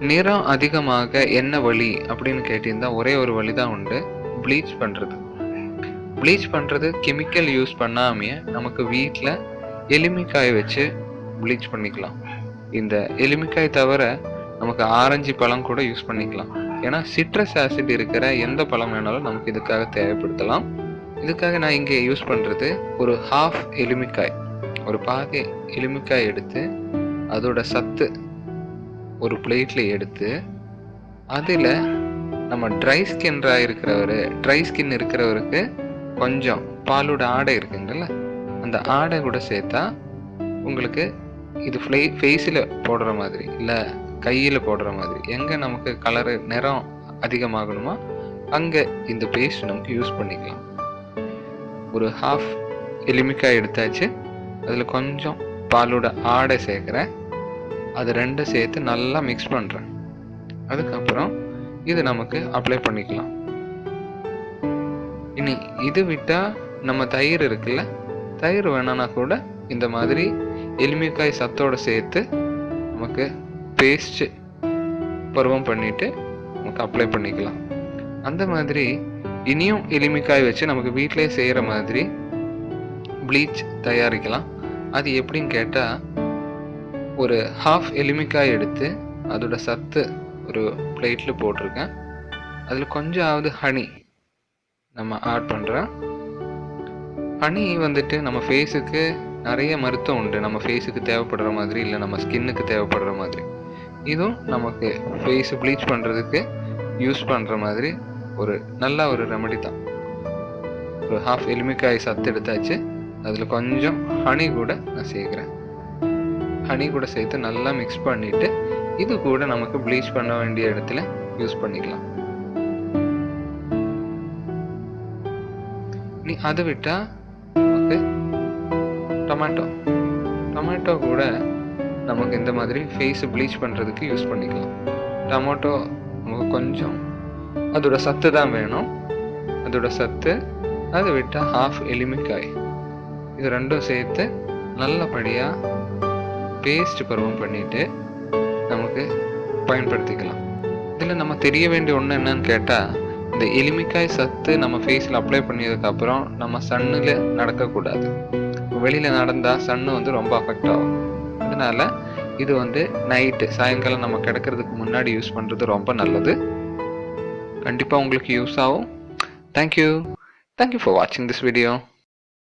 நிறம் அதிகமாக என்ன வழி அப்படின்னு கேட்டிருந்தா ஒரே ஒரு வழி தான் உண்டு ப்ளீச் பண்ணுறது ப்ளீச் பண்ணுறது கெமிக்கல் யூஸ் பண்ணாமையே நமக்கு வீட்டில் எலுமிக்காய் வச்சு ப்ளீச் பண்ணிக்கலாம். இந்த எலுமிக்காய் தவிர நமக்கு ஆரஞ்சு பழம் கூட யூஸ் பண்ணிக்கலாம். ஏன்னா சிட்ரஸ் ஆசிட் இருக்கிற எந்த பழம் வேணாலும் நமக்கு இதுக்காக தேவைப்படுத்தலாம். இதுக்காக நான் இங்கே யூஸ் பண்ணுறது ஒரு ஹாஃப் எலுமிக்காய். ஒரு பாகை எலுமிக்காய் எடுத்து அதோட சத்து ஒரு பிளேட்டில் எடுத்து அதில் நம்ம ட்ரை ஸ்கின்ராக இருக்கிறவர் ட்ரை ஸ்கின் இருக்கிறவருக்கு கொஞ்சம் பாலோட ஆடை இருக்குங்கல்ல அந்த ஆடை கூட சேர்த்தா உங்களுக்கு இது ஃப்ளை ஃபேஸில் போடுற மாதிரி இல்லை கையில் போடுற மாதிரி எங்கே நமக்கு கலரு நிறம் அதிகமாகணுமோ அங்கே இந்த பேஸ்ட் நமக்கு யூஸ் பண்ணிக்கலாம். ஒரு ஹாஃப் எலுமிக்காய் எடுத்தாச்சு அதில் கொஞ்சம் பாலோட ஆடை சேர்க்குறேன். அது ரெண்டும் சேர்த்து நல்லா மிக்ஸ் பண்ணுறேன் அதுக்கப்புறம் இது நமக்கு அப்ளை பண்ணிக்கலாம். இனி இது விட்டால் நம்ம தயிர் இருக்குல்ல தயிர் வேணான்னா கூட இந்த மாதிரி எலுமிக்காய் சத்தோடு சேர்த்து நமக்கு பேஸ்ட்டு பருவம் பண்ணிட்டு நமக்கு அப்ளை பண்ணிக்கலாம். அந்த மாதிரி இனியும் எலுமிக்காய் வச்சு நமக்கு வீட்டிலே செய்கிற மாதிரி ப்ளீச் தயாரிக்கலாம். அது எப்படின்னு கேட்டால் ஒரு ஹாஃப் எலுமிக்காய் எடுத்து அதோட சத்து ஒரு பிளேட்டில் போட்டிருக்கேன். அதில் கொஞ்சமாவது ஹனி நம்ம ஆட் பண்ணுறோம் ஹனி வந்துட்டு நம்ம ஃபேஸுக்கு நிறைய மருத்துவம் உண்டு. நம்ம ஃபேஸுக்கு தேவைப்படுற மாதிரி இல்லை நம்ம ஸ்கின்னுக்கு தேவைப்படுற மாதிரி. இதுவும் நமக்கு ஃபேஸ் ப்ளீச் பண்ணுறதுக்கு யூஸ் பண்ணுற மாதிரி ஒரு நல்ல ஒரு ரெமெடி தான். ஒரு ஹாஃப் எலுமிக்காய் சத்து எடுத்தாச்சு. அதில் கொஞ்சம் ஹனி கூட நான் சேர்க்குறேன். ஹனி கூட சேர்த்து நல்லா மிக்ஸ் பண்ணிவிட்டு இது கூட நமக்கு ப்ளீச் பண்ண வேண்டிய இடத்துல யூஸ் பண்ணிக்கலாம். நீ அதை விட்டால் நமக்கு டொமேட்டோ டொமேட்டோ கூட நமக்கு இந்த மாதிரி ஃபேஸ் ப்ளீச் பண்ணுறதுக்கு யூஸ் பண்ணிக்கலாம். டொமேட்டோ நமக்கு கொஞ்சம் அதோட சத்து தான் வேணும். அதோட சத்து அதை விட்டால் ஹாஃப் எலுமிக்காய். இது ரெண்டும் சேர்த்து நல்லபடியாக பேஸ்ட் பருவம் பண்ணிட்டு நமக்கு பயன்படுத்திக்கலாம். இதில் நம்ம தெரிய வேண்டிய ஒன்று என்னன்னு கேட்டால் இந்த எலுமிக்காய் சத்து நம்ம ஃபேஸில் அப்ளை பண்ணதுக்கப்புறம் நம்ம சன்னில் நடக்கக்கூடாது. வெளியில் நடந்தால் சன்னு வந்து ரொம்ப அஃபெக்ட் ஆகும். அதனால் இது வந்து நைட்டு சாயங்காலம் நம்ம கிடக்கிறதுக்கு முன்னாடி யூஸ் பண்ணுறது ரொம்ப நல்லது. கண்டிப்பாக உங்களுக்கு யூஸ் ஆகும். Thank you thank you for வாட்சிங் திஸ் வீடியோ